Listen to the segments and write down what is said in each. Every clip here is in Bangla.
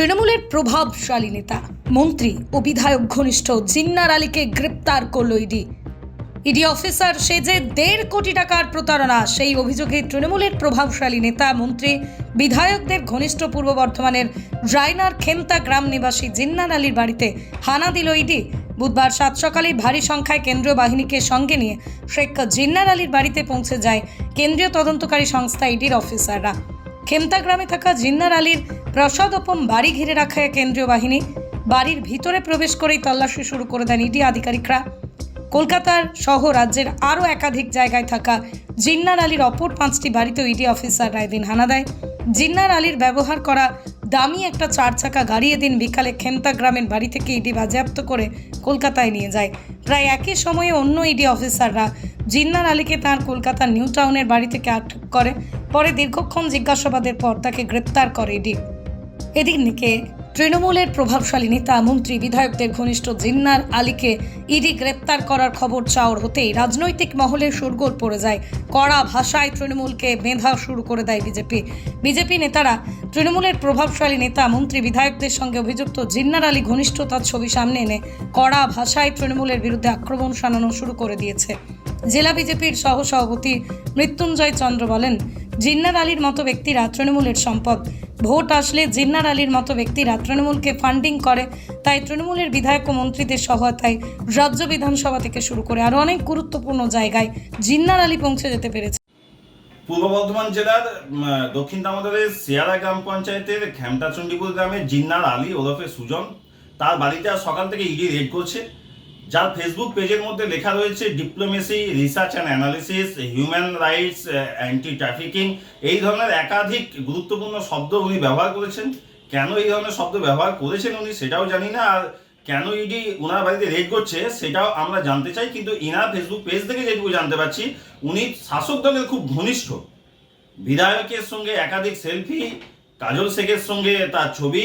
তৃণমূলের প্রভাবশালী নেতা, মন্ত্রী ও বিধায়ক ঘনিষ্ঠ জিন্নার আলীকে গ্রেপ্তার করল ইডি। ইডি অফিসার সে যে দেড় কোটি টাকার প্রতারণা, সেই অভিযোগে তৃণমূলের প্রভাবশালী নেতা, মন্ত্রী, বিধায়কদের ঘনিষ্ঠ পূর্ব বর্ধমানের রায়নার খেমতা গ্রাম নিবাসী জিন্নার আলীর বাড়িতে হানা দিল ইডি। বুধবার সাত সকালে ভারী সংখ্যায় কেন্দ্রীয় বাহিনীকে সঙ্গে নিয়ে শেখ জিন্নার আলীর বাড়িতে পৌঁছে যায় কেন্দ্রীয় তদন্তকারী সংস্থা ইডির অফিসাররা। খেমতা গ্রামে থাকা জিন্নার আলীর প্রসাদোপম বাড়ি ঘিরে রাখা কেন্দ্রীয় বাহিনী। বাড়ির ভিতরে প্রবেশ করেই তল্লাশি শুরু করে দেন ইডি আধিকারিকরা। কলকাতার সহ রাজ্যের আরও একাধিক জায়গায় থাকা জিন্নার আলীর অপর পাঁচটি বাড়িতেও ইডি অফিসাররা এদিন হানা দেয়। জিন্নার আলীর ব্যবহার করা দামি একটা চার চাকা গাড়ি এদিন বিকালে খেমতা গ্রামের বাড়ি থেকে ইডি বাজেয়াপ্ত করে কলকাতায় নিয়ে যায়। প্রায় একই সময়ে অন্য ইডি অফিসাররা জিন্নার আলীকে তার কলকাতার নিউ টাউনের বাড়ি থেকে আটক করে। পরে দীর্ঘক্ষণ জিজ্ঞাসাবাদের পর তাকে গ্রেপ্তার করে ইডি। এদিকে তৃণমূলের প্রভাবশালী নেতা, মন্ত্রী, বিধায়কদের ঘনিষ্ঠ জিন্নার আলীকে ইডি গ্রেপ্তার করার খবর চাওয়ার হতেই রাজনৈতিক মহলে সুরগোল পড়ে যায়। কড়া ভাষায় তৃণমূলকে বেঁধা শুরু করে দেয় বিজেপি। বিজেপি নেতারা তৃণমূলের প্রভাবশালী নেতা, মন্ত্রী, বিধায়কদের সঙ্গে অভিযুক্ত জিন্নার আলী ঘনিষ্ঠতার ছবি সামনে এনে কড়া ভাষায় তৃণমূলের বিরুদ্ধে আক্রমণ শানানো শুরু করে দিয়েছে। জেলা বিজেপির সহ সভাপতি মৃত্যুঞ্জয় চন্দ্র বলেন, জিন্নার আলীর মতো ব্যক্তিরা তৃণমূলের সম্পদ ভোট আসলে জিন্নার আলীর মতো ব্যক্তিরা তৃণমূলকে ফান্ডিং করে, তাই তৃণমূলের বিধায়ক ও মন্ত্রীদের সহায়তায় রাজ্য বিধানসভা থেকে শুরু করে আরও অনেক গুরুত্বপূর্ণ জায়গায় জিন্নার আলী পৌঁছে যেতে পেরেছে। পূর্ব বর্ধমান জেলার দক্ষিণ দামোদরের শিয়ারা গ্রাম পঞ্চায়েতের ঘ্যামটা চণ্ডীপুর গ্রামের জিন্নার আলী ওরফে সুজন তার বাড়িতে সকাল থেকে ইডি রেড করছে। যার ফেসবুক পেজের মধ্যে লেখা রয়েছে diplomacy research and analysis human rights anti trafficking এই ধরনের একাধিক গুরুত্বপূর্ণ শব্দ উনি ব্যবহার করেছেন। কেন এই ধরনের শব্দ ব্যবহার করেছেন উনি সেটাও জানি না। আর কেন ইডি ওনার বাড়িতে রেড করছে সেটাও আমরা জানতে চাই। কিন্তু ইনার ফেসবুক পেজ থেকে যেটুকু জানতে পারছি, উনি শাসক দলের খুব ঘনিষ্ঠ। বিধায়কের সঙ্গে একাধিক সেলফি কাজল শেখের সঙ্গে তার ছবি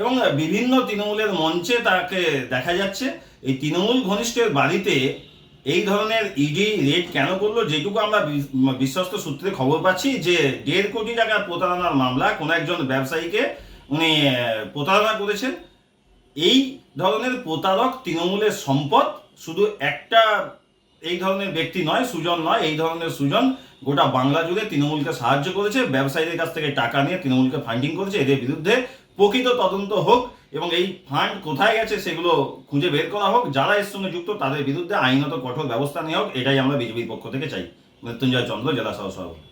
এবং বিভিন্ন তৃণমূলের মঞ্চে তাকে দেখা যাচ্ছে। এই তৃণমূল ঘনিষ্ঠের বাড়িতে এই ধরনের ইডি রেড কেন করল? যেটুকু আমরা বিশ্বস্ত সূত্রে খবর পাচ্ছি যে, দেড় কোটি টাকার প্রতারণার মামলা কোনো একজন ব্যবসায়ীকে উনি প্রতারণা করেছেন। এই ধরনের প্রতারক তৃণমূলের সম্পদ শুধু একটা এই ধরনের ব্যক্তি নয়, সুজন নয়, এই ধরনের সুজন গোটা বাংলা জুড়ে তৃণমূলকে সাহায্য করেছে। ব্যবসায়ীদের কাছ থেকে টাকা নিয়ে তৃণমূলকে ফান্ডিং করেছে। এদের বিরুদ্ধে প্রকৃত তদন্ত হোক এবং এই ফান্ড কোথায় গেছে সেগুলো খুঁজে বের করা হোক যারা এর সঙ্গে যুক্ত তাদের বিরুদ্ধে আইনত কঠোর ব্যবস্থা নেওয়া হোক এটাই আমরা বিজেপির পক্ষ থেকে চাই। মৃত্যুঞ্জয় চন্দ্র জেলা সহ সভাপতি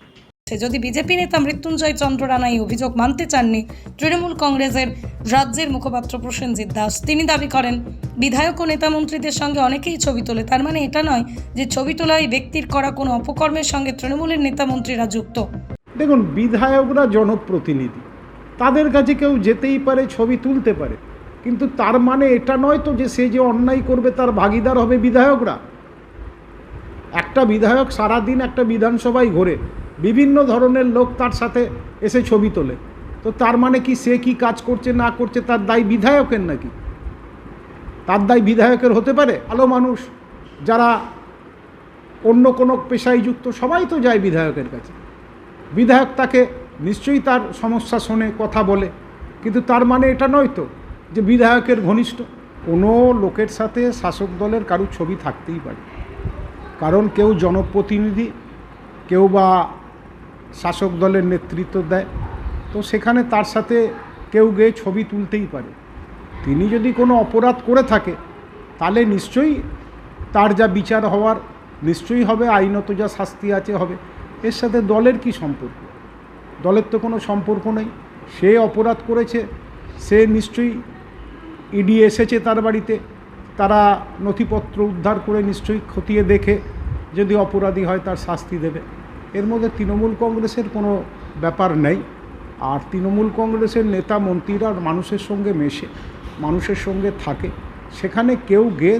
যদি বিজেপি নেতা মৃত্যুঞ্জয় চন্দ্র রানা এই অভিযোগ মানতে চাননি তৃণমূল কংগ্রেসের রাজ্যের মুখপাত্র প্রসেনজিৎ দাস তিনি দাবি করেন বিধায়ক ও নেতা মন্ত্রীদের সঙ্গে অনেকেই ছবি তোলে। তার মানে এটা নয় যে ছবি তোলা এই ব্যক্তির করা কোনো অপকর্মের সঙ্গে তৃণমূলের নেতা মন্ত্রীরা যুক্ত। দেখুন বিধায়করা জনপ্রতিনিধি। তাদের কাছে কেউ যেতেই পারে, ছবি তুলতে পারে। কিন্তু তার মানে এটা নয় তো যে সে যে অন্যায় করবে তার ভাগিদার হবে বিধায়করা। একটা বিধায়ক সারাদিন একটা বিধানসভায় ঘোরে, বিভিন্ন ধরনের লোক তার সাথে এসে ছবি তোলে। তো তার মানে কি সে কি কাজ করছে, না করছে, তার দায় বিধায়কের নাকি? তার দায় বিধায়কের হতে পারে? ভালো মানুষ, যারা অন্য কোনো পেশায় যুক্ত, সবাই তো যায় বিধায়কের কাছে। বিধায়ক তাকে নিশ্চয়ই তার সমস্যা শোনে কথা বলে, কিন্তু তার মানে এটা নয় তো যে বিধায়কের ঘনিষ্ঠ। কোনো লোকের সাথে শাসক দলের কারুর ছবি থাকতেই পারে। কারণ কেউ জনপ্রতিনিধি, কেউ বা শাসক দলের নেতৃত্ব দেয়, তো সেখানে তার সাথে কেউ গিয়ে ছবি তুলতেই পারে। তিনি যদি কোনো অপরাধ করে থাকে, তাহলে নিশ্চয়ই তার যা বিচার হওয়ার, নিশ্চয়ই হবে, আইনত যা শাস্তি আছে হবে। এর সাথে দলের কি সম্পর্ক? দলের তো কোনো সম্পর্ক নেই। সে অপরাধ করেছে, সে নিশ্চয়ই ইডি এসেছে তার বাড়িতে। তারা নথিপত্র উদ্ধার করে নিশ্চয়ই খতিয়ে দেখে, যদি অপরাধী হয় তার শাস্তি দেবে। এর মধ্যে তৃণমূল কংগ্রেসের কোনো ব্যাপার নেই। আর তৃণমূল কংগ্রেসের নেতা, মন্ত্রীরা মানুষের সঙ্গে মেশে, মানুষের সঙ্গে থাকে। সেখানে কেউ গিয়ে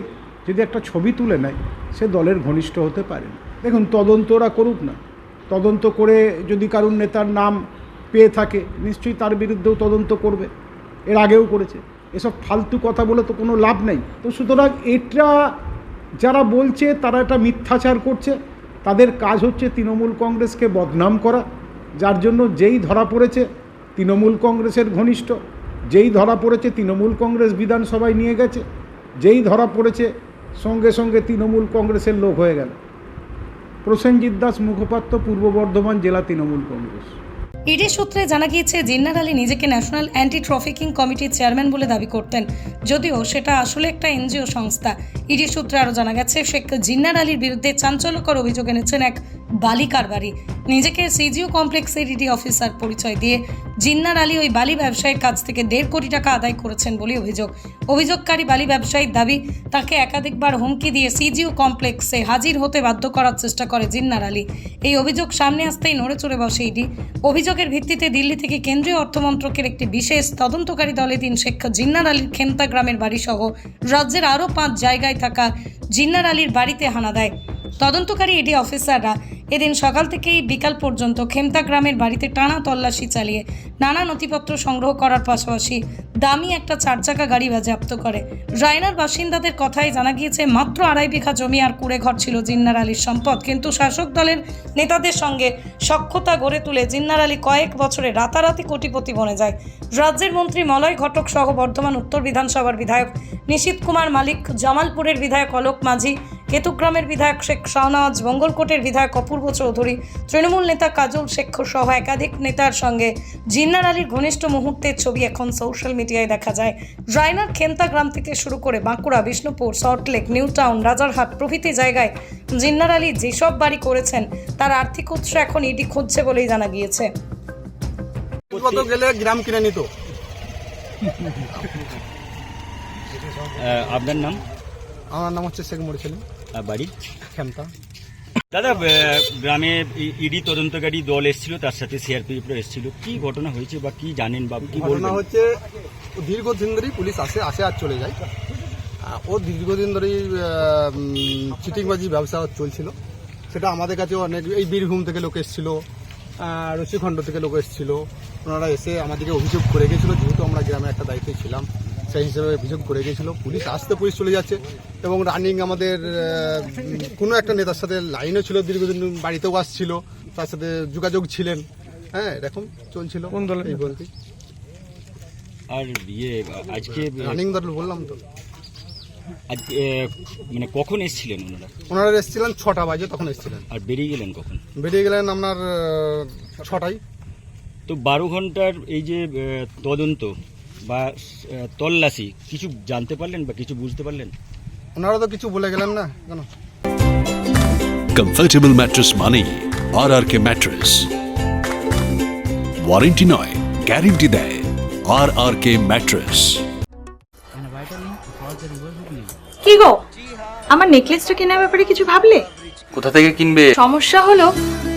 যদি একটা ছবি তুলে নেয়, সে দলের ঘনিষ্ঠ হতে পারে দেখুন তদন্ত ওরা করুক না। তদন্ত করে যদি কারুর নেতার নাম পেয়ে থাকে, নিশ্চয়ই তার বিরুদ্ধেও তদন্ত করবে। এর আগেও করেছে। এসব ফালতু কথা বলে তো কোনো লাভ নেই। তো সুতরাং এটা যারা বলছে, তারা এটা মিথ্যাচার করছে। তাদের কাজ হচ্ছে তৃণমূল কংগ্রেসকে বদনাম করা, যার জন্য যেই ধরা পড়েছে তৃণমূল কংগ্রেসের ঘনিষ্ঠ, যেই ধরা পড়েছে তৃণমূল কংগ্রেস বিধানসভায় নিয়ে গেছে, যেই ধরা পড়েছে সঙ্গে সঙ্গে তৃণমূল কংগ্রেসের লোক হয়ে গেল। প্রসেনজিৎ দাস মুখপাত্র, পূর্ব বর্ধমান জেলা তৃণমূল কংগ্রেস। ইডি সূত্রে জানা গিয়েছে জিন্নার আলী নিজেকে ন্যাশনাল অ্যান্টি ট্রাফিকিং কমিটির চেয়ারম্যান বলে দাবি করতেন। যদিও সেটা আসলে একটা এনজিও সংস্থা। ইডি সূত্রে আরও জানা গেছে, শেখ জিন্নার আলীর বিরুদ্ধে চাঞ্চল্যকর অভিযোগ এনেছেন এক বালিকার বাড়ি। নিজেকে সিজিও কমপ্লেক্সের ইডি অফিসার পরিচয় দিয়ে জিন্নার আলী ওই বালি ব্যবসায়ীর কাছ থেকে দেড় কোটি টাকা আদায় করেছেন বলে অভিযোগ। অভিযোগকারী বালি ব্যবসায়ীর দাবি, তাকে একাধিকবার হুমকি দিয়ে সিজিও কমপ্লেক্সে হাজির হতে বাধ্য করার চেষ্টা করে জিন্নার আলী। এই অভিযোগ সামনে আসতেই নড়ে চড়ে বসে ইডি অভিযোগের ভিত্তিতে দিল্লি থেকে কেন্দ্রীয় অর্থমন্ত্রকের একটি বিশেষ তদন্তকারী দলে দিন শেখ জিন্নার আলীর খেমতা গ্রামের বাড়িসহ রাজ্যের আরও পাঁচ জায়গায় থাকা জিন্নার আলীর বাড়িতে হানা দেয়। তদন্তকারী ইডি অফিসাররা এদিন সকাল থেকেই বিকাল পর্যন্ত খেমতা গ্রামের বাড়িতে টানা তল্লাশি চালিয়ে নানা নথিপত্র সংগ্রহ করার পাশাপাশি দামি একটা চারচাকা গাড়ি বাজেয়াপ্ত করে। রায়নার বাসিন্দাদের কথায় জানা গিয়েছে, মাত্র আড়াই বিঘা জমি আর কুড়ে ঘর ছিল জিন্নার আলীর সম্পদ। কিন্তু শাসক দলের নেতাদের সঙ্গে সক্ষতা গড়ে তুলে জিন্নার আলী কয়েক বছরে রাতারাতি কোটিপতি বনে যায়। রাজ্যের মন্ত্রী মলয় ঘটক সহ বর্ধমান উত্তর বিধানসভার বিধায়ক নিশীত কুমার মালিক, জামালপুরের বিধায়ক অলোক মাঝি কেতুগ্রামের বিধায়ক শেখ শাহনওয়াজ মঙ্গলকোটের বিধায়ক অপূর্ব চৌধুরী তৃণমূল নেতা কাজল শেখ সহ একাধিক নেতার সঙ্গে জিন্নার আলীর ঘনিষ্ঠ মুহূর্তের ছবি এখন সোশ্যাল মিডিয়ায় দেখা যায়। রায়নার খেন্তা গ্রাম থেকে শুরু করে Bankura Bishnupur Salt Lake New Town Rajarhat প্রভৃতি জায়গায় জিন্নার আলী যেসব বাড়ি করেছেন তার আর্থিক উৎস এখন ইডি খুঁজছে বলেই জানা গিয়েছে। কত গেলে গ্রাম কিনে নিত। আপনার নাম? আমার নাম হচ্ছে শেখ মরিসেলিম। আর বাড়ি। খেমতা দাদা গ্রামে ইডি তদন্তকারী দল এসেছিল তার সাথে সিআরপিএফ এসেছিল। কি ঘটনা হয়েছে বা কি জানেন বা কি ঘটনা হচ্ছে দীর্ঘদিন ধরেই পুলিশ আসে আসে আর চলে যায়। ও দীর্ঘদিন ধরেই চিটিংবাজি ব্যবসা চলছিল। সেটা আমাদের কাছে অনেক এই বীরভূম থেকে লোক এসেছিল রশিখণ্ড থেকে লোক এসেছিল। ওনারা এসে আমাদেরকে অভিযোগ করে গেছিল যেহেতু আমরা গ্রামে একটা দায়িত্বে ছিলাম। সেই হিসেবে অভিযোগ করে গেছিল পুলিশ আসতে পুলিশ চলে যাচ্ছে এবং রানিং আমাদের কোনো একটা নেতার সাথে লাইনও ছিল দীর্ঘদিন বাড়িতেও আসছিল তার সাথে যোগাযোগ ছিলেন। হ্যাঁ এরকম চলছিল কোন দলের এই বলতে। আর ইয়ে আজকে রানিং দল বললাম তো। আজকে মানে কখন এসেছিলেন ওনারা? ওনারা এসেছিলেন ছটা বাজে তখন এসেছিলেন। আর বেরিয়ে গেলেন কখন? বেরিয়ে গেলেন আপনার ছটায়। তো বারো ঘণ্টার এই যে তদন্ত বা তল্লাশি কিছু জানতে পারলেন বা কিছু বুঝতে পারলেন? ওনারা তো কিছু বলে গেলেন না কেন? কমফর্টেবল ম্যাট্রেস মানেই R R K mattress warranty নয় গ্যারেন্টি দেয় আর আর কে ম্যাট্রেস কি গো? আমার নেকলেসটা কেনার ব্যাপারে কিছু ভাবলে? কোথা থেকে কিনবে? সমস্যা হলো